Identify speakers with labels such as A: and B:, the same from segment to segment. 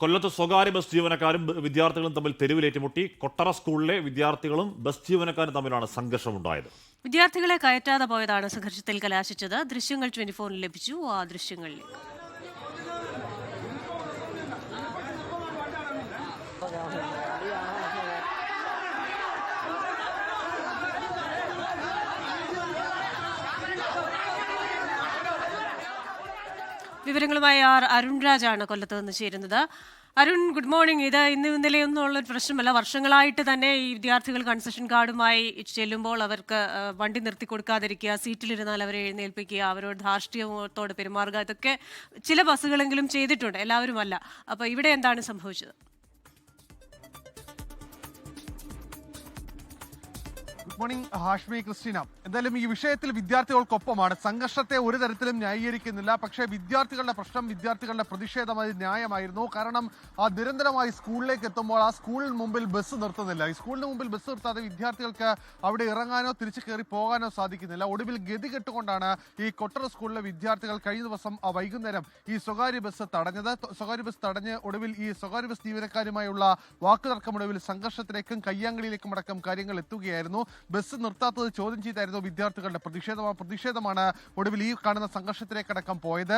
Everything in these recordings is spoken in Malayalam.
A: കൊല്ലത്ത് സ്വകാര്യ ബസ് ജീവനക്കാരും വിദ്യാർത്ഥികളും തമ്മിൽ തെരുവിലേറ്റുമുട്ടി കൊട്ടറ സ്കൂളിലെ വിദ്യാർത്ഥികളും ബസ് ജീവനക്കാരും തമ്മിലാണ് സംഘർഷമുണ്ടായത്.
B: വിദ്യാർത്ഥികളെ കയറ്റാതെ പോയതാണ് സംഘർഷത്തിൽ കലാശിച്ചത്. ദൃശ്യങ്ങൾ ട്വന്റി ഫോറിൽ ലഭിച്ചു. ആ ദൃശ്യങ്ങളിലേക്ക്. വിവരങ്ങളുമായി ആർ അരുൺ രാജാണ് കൊല്ലത്ത് നിന്ന് ചേരുന്നത്. അരുൺ ഗുഡ് മോർണിംഗ് ഇത് ഇന്ന് ഇന്നലെ ഒന്നും ഒരു പ്രശ്നമല്ല. വർഷങ്ങളായിട്ട് തന്നെ ഈ വിദ്യാർത്ഥികൾ കൺസെഷൻ കാർഡുമായി ചെല്ലുമ്പോൾ അവർക്ക് വണ്ടി നിർത്തി കൊടുക്കാതിരിക്കുക സീറ്റിലിരുന്നാൽ അവരെ എഴുന്നേൽപ്പിക്കുക അവരോട് ധാർഷ്ട്യത്തോട് പെരുമാറുക ഇതൊക്കെ ചില ബസ്സുകളെങ്കിലും ചെയ്തിട്ടുണ്ട്. എല്ലാവരും അല്ല അപ്പോൾ ഇവിടെ എന്താണ് സംഭവിച്ചത്?
C: Morning Hashmi Christina. എന്തായാലും ഈ വിഷയത്തിൽ വിദ്യാർത്ഥികൾക്കൊപ്പമാണ്. സംഘർഷത്തെ ഒരു തരത്തിലും ന്യായീകരിക്കുന്നില്ല. പക്ഷേ വിദ്യാർത്ഥികളുടെ പ്രശ്നം വിദ്യാർത്ഥികളുടെ പ്രതിഷേധം അത് ന്യായമായിരുന്നു. കാരണം ആ നിരന്തരമായി സ്കൂളിലേക്ക് എത്തുമ്പോൾ ആ സ്കൂളിന് മുമ്പിൽ ബസ് നിർത്തുന്നില്ല. ഈ സ്കൂളിന് മുമ്പിൽ ബസ് നിർത്താതെ വിദ്യാർത്ഥികൾക്ക് അവിടെ ഇറങ്ങാനോ തിരിച്ചു കയറി പോകാനോ സാധിക്കുന്നില്ല. ഒടുവിൽ ഗതി കെട്ടുകൊണ്ടാണ് ഈ കൊട്ടറ സ്കൂളിലെ വിദ്യാർത്ഥികൾ കഴിഞ്ഞ ദിവസം ആ വൈകുന്നേരം ഈ സ്വകാര്യ ബസ് തടഞ്ഞത്. സ്വകാര്യ ബസ് തടഞ്ഞ് ഒടുവിൽ ഈ സ്വകാര്യ ബസ് ജീവനക്കാരുമായുള്ള വാക്കുതർക്കം ഒടുവിൽ സംഘർഷത്തിലേക്കും കയ്യാങ്കളിയിലേക്കും അടക്കം കാര്യങ്ങൾ എത്തുകയായിരുന്നു. ബസ് നിർത്താത്തത് ചോദ്യം ചെയ്തായിരുന്നു വിദ്യാർത്ഥികളുടെ പ്രതിഷേധം. പ്രതിഷേധമാണ് ഒടുവിൽ ഈ കാണുന്ന സംഘർഷത്തിലേക്കടക്കം പോയത്.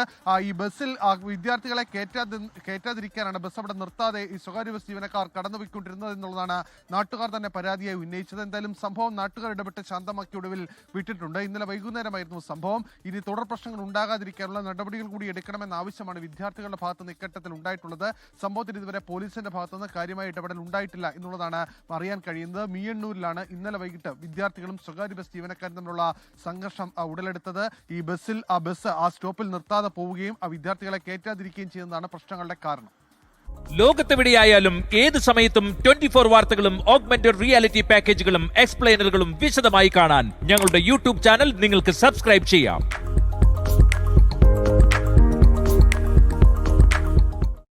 C: ഈ ബസ്സിൽ വിദ്യാർത്ഥികളെ കയറ്റാതി കയറ്റാതിരിക്കാനാണ് ബസ് അവിടെ നിർത്താതെ ഈ സ്വകാര്യ ബസ് ജീവനക്കാർ കടന്നുപോയിക്കൊണ്ടിരുന്നത് എന്നുള്ളതാണ് നാട്ടുകാർ തന്നെ പരാതിയായി ഉന്നയിച്ചത്. എന്തായാലും സംഭവം നാട്ടുകാർ ഇടപെട്ട് ശാന്തമാക്കി ഒടുവിൽ വിട്ടിട്ടുണ്ട്. ഇന്നലെ വൈകുന്നേരമായിരുന്നു സംഭവം. ഇനി തുടർ പ്രശ്നങ്ങൾ ഉണ്ടാകാതിരിക്കാനുള്ള നടപടികൾ കൂടി എടുക്കണമെന്ന ആവശ്യമാണ് വിദ്യാർത്ഥികളുടെ ഭാഗത്ത് നിന്ന് ഇക്കട്ടത്തിൽ ഉണ്ടായിട്ടുള്ളത്. സംഭവത്തിൽ ഇതുവരെ പോലീസിന്റെ ഭാഗത്തുനിന്ന് കാര്യമായ ഇടപെടൽ ഉണ്ടായിട്ടില്ല എന്നുള്ളതാണ് അറിയാൻ കഴിയുന്നത്. മീയണ്ണൂരിലാണ് ഇന്നലെ വൈകിട്ട് വിദ്യാർത്ഥികളും സ്വകാര്യ ബസ് ജീവനക്കാരും തമ്മിലുള്ള സംഘർഷം ഉടലെടുത്തത്. ഈ ബസ്സിൽ ആ ബസ് ആ സ്റ്റോപ്പിൽ നിർത്താതെ പോവുകയും ആ വിദ്യാർത്ഥികളെ കയറ്റാതിരിക്കുകയും ചെയ്യുന്നതാണ് പ്രശ്നങ്ങളുടെ കാരണം.
D: ലോകത്തെവിടെയായാലും ഏത് സമയത്തും ട്വന്റി ഫോർ വാർത്തകളും ഓഗ്മെന്റഡ് റിയാലിറ്റി പാക്കേജുകളും എക്സ്പ്ലെയിനറുകളും വിശദമായി കാണാൻ ഞങ്ങളുടെ യൂട്യൂബ് ചാനൽ നിങ്ങൾക്ക് സബ്സ്ക്രൈബ് ചെയ്യാം.